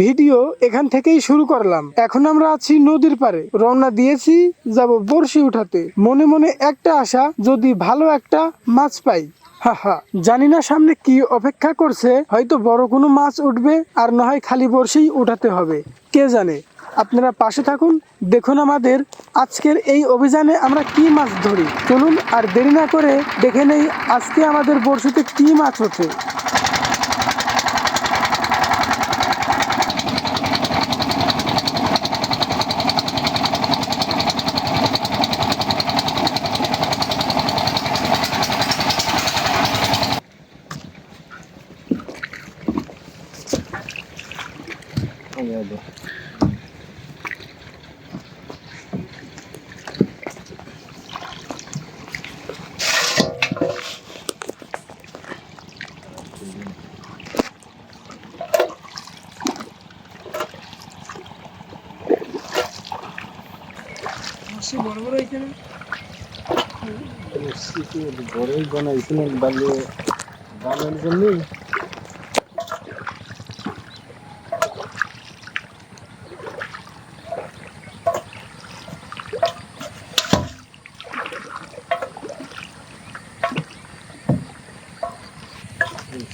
Video এখান থেকেই শুরু করলাম। এখন আমরা আছি নদীর পারে রওনা দিয়েছি, যাব বড়শি উঠাতে। মনে মনে একটা আশা, যদি ভালো একটা মাছ পাই। হাহা। জানি না সামনে কি অপেক্ষা করছে, হয়তো বড় কোনো মাছ উঠবে, আর না হয় খালি বড়শিই উঠাতে হবে। কে জানে? আপনারা পাশে থাকুন, দেখুন আমাদের আজকের এই অভিযানে আমরা কি মাছ ধরি। চলুন আর দেরি না করে দেখে নেই আজকে আমাদের বড়শিতে কি মাছ ওঠে। বড়ই বানাইছিলেন বালি বানানোর জন্য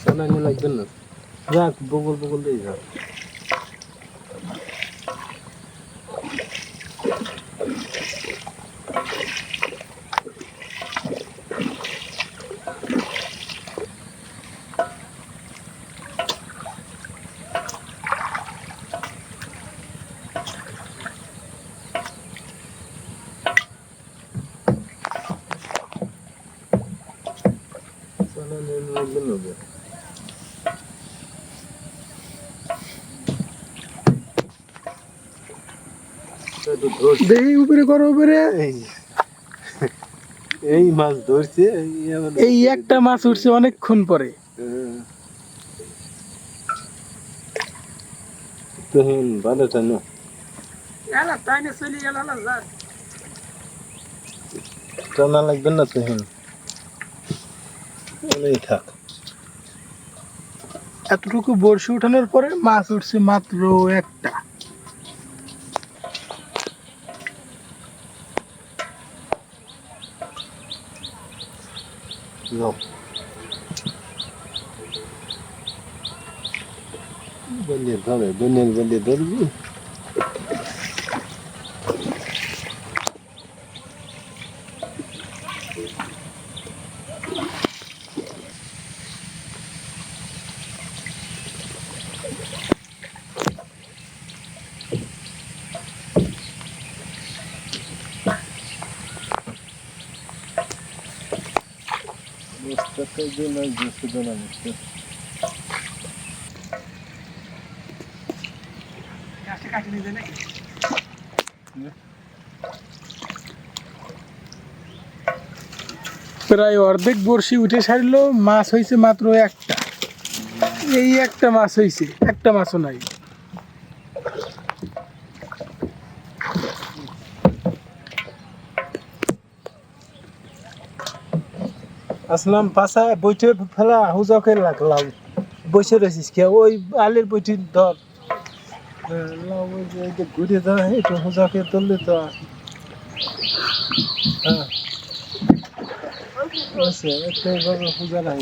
চালানি লাগবে না। যাক বগল বগল দিয়ে যাক চালানি লাগবে না বে। তো উপরে করো উপরে। এই এই মাছ ধরছে এই একটা মাছ উঠছে অনেকক্ষণ পরে। হ্যাঁ। তখন ভালোটা না। টানা লাগবে না তখন এই থাক। এতটুকু বড়শি উঠানোর পরে মাছ উঠছে মাত্র একটা। જો બંને ભાવે બંને બંને ધરવી প্রায় অর্ধেক বড়শি উঠে সারলো মাছ হয়েছে মাত্র একটা। এই একটা মাছ হয়েছে একটা মাছও নাই। আসলাম পাশায় বইটে ফেলা, হুজাকে লাগলাম। বসে রয়েছিস কে? ওই আলের বইটি ধর। ঘুরে দেওয়া একটু হুজাকে তুললে তো হ্যাঁ। হুজা নাই।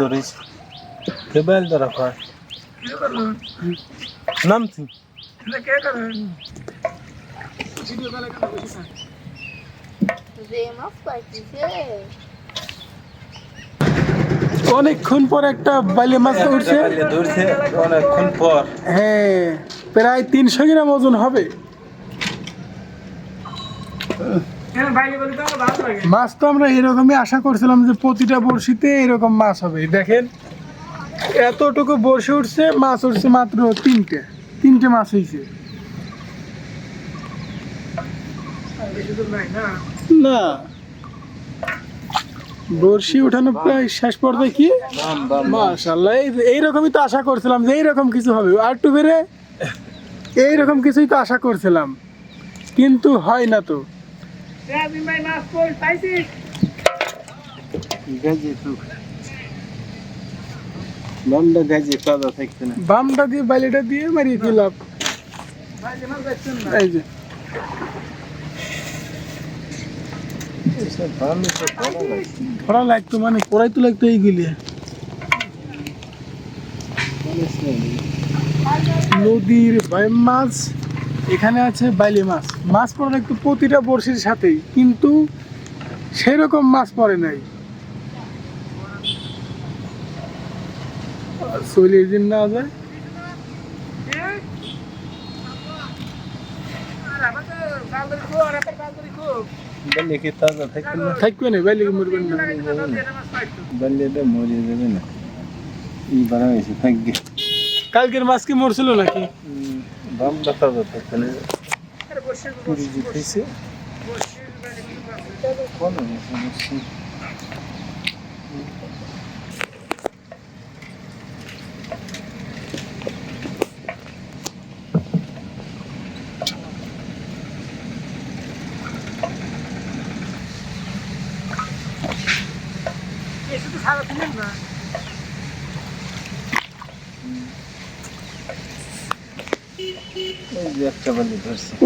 ধরিস। কেবল ধরা নামছি। অনেকক্ষণ পর একটা বাইলে মাছ উঠছে ধরছে অনেকক্ষণ পর। হ্যাঁ প্রায় তিনশো গ্রাম ওজন হবে। মাছ তো আমরা এরকমই আশা করছিলাম যে প্রতিটা বড়শিতে এরকম মাছ হবে। দেখেন এতটুকু বড়শি উঠছে মাছ উঠছে মাত্র তিনটে। তিনটে মাছ হয়েছে না। বড়শি উঠানো প্রায় শেষ পর্যায়ে কি? মাশাল্লাহ এই এইরকমই তো আশা করছিলাম যে এইরকম কিছু হবে। আর একটু বেড়ে এইরকম কিছুই তো আশা করছিলাম। কিন্তু হয় না তো। বামটা গাজে কাদা থাকতে না। বামটা দিয়ে বাইলেটা দিয়ে মারিয়ে এই যে। তো ধরা লাগতো মানে পড়াই তো লাগতো এইগুলি নদীর বাইম মাছ এখানে আছে বাইলে মাছ। মাছ পড়ে একটু প্রতিটা বড়শির সাথেই কিন্তু সেরকম মাছ পড়ে নাই। চলে দিন না যায়? বললে কি তাজা থাকবে না। থাকবে না বাইলে মরবেন না। বললে তো মরে যাবে না। ই বাড়া এসে থাকবে। কালকের মাছ কি মরছিল নাকি? বামটা তাজা থাকবে না পুরি জিতেছে কোন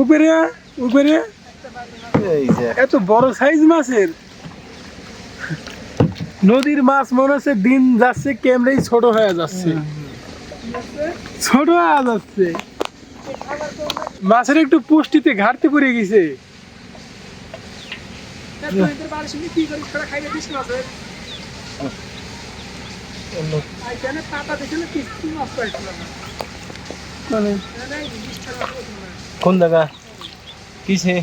উপরে উপরে এত বড় সাইজ মাছের নদীর মাছ মনে হচ্ছে দিন যাচ্ছে ক্যামেরাই ছোট হয়ে যাচ্ছে ছোট হয়ে যাচ্ছে মাছের একটু পুষ্টিতে ঘাটতি পড়ে গেছে কোন জায়গা? কিসে?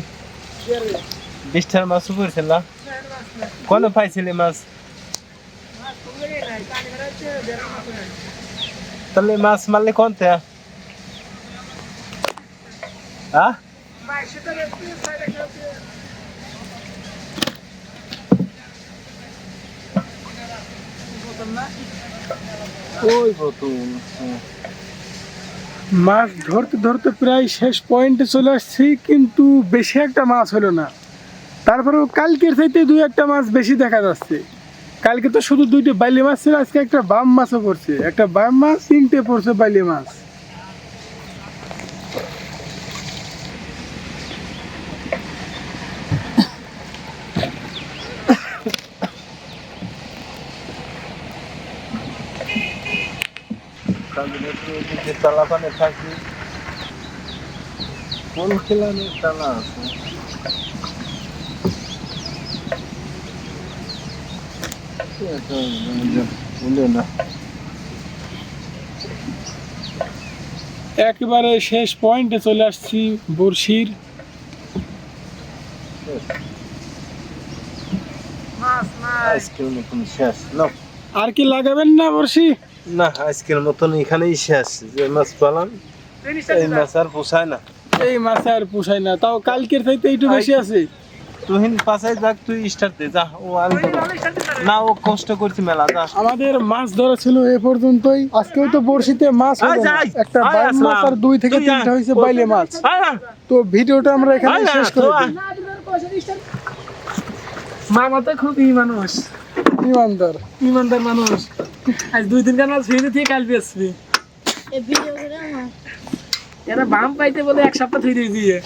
বিষ্ঠার মাছ উপরেছিল কোন পাইছিলে মাছ? তাহলে মাছ মারলে কোনতে হ্যাঁ ওই হ্যাঁ। মাছ ধরতে ধরতে প্রায় শেষ পয়েন্টে চলে আসছি, কিন্তু বেশি একটা মাছ হলো না। তারপরেও কালকের চাইতে দুই একটা মাছ বেশি দেখা যাচ্ছে। কালকে তো শুধু দুইটা বালি মাছ ছিল, আজকে একটা বাম মাছও পড়ছে। একটা বাম মাছ, তিনটে পড়ছে বালি মাছ। তাহলে একটু ওদিকে তালা পানে থাকি কোন খেলানের তালা আছে একেবারে শেষ। পয়েন্টে চলে আসছি না আর কি লাগাবেন না বড়শি? না আজকের মতন এখানেই শেষ। যে মাছ পালাম এই মাছ আর পোষায় না। এই মাছ আর পোষায় না তাও কালকের চাইতে একটু বেশি আছে। তুহিন পাশায় যাক তুই স্টার্ট দে যা ও আর না ও কষ্ট করছি মেলা যা। আমাদের মাছ ধরা ছিল এ পর্যন্তই। আজকেও তো বড়শিতে মাছ হলো। একটা মাছ আর দুই থেকে তিনটা। হয়েছে বাইলে মাছ। তো ভিডিওটা আমরা এখানে শেষ করে দিই। মামা তো খুব ই মানুষ ইমানদার। ইমানদার মানুষ। আজ দুই দিন কেন ফিরে দিয়ে কাল বেসবি এই ভিডিও করে আমার। এরা বাম পাইতে বলে এক সপ্তাহ থুই দিয়ে।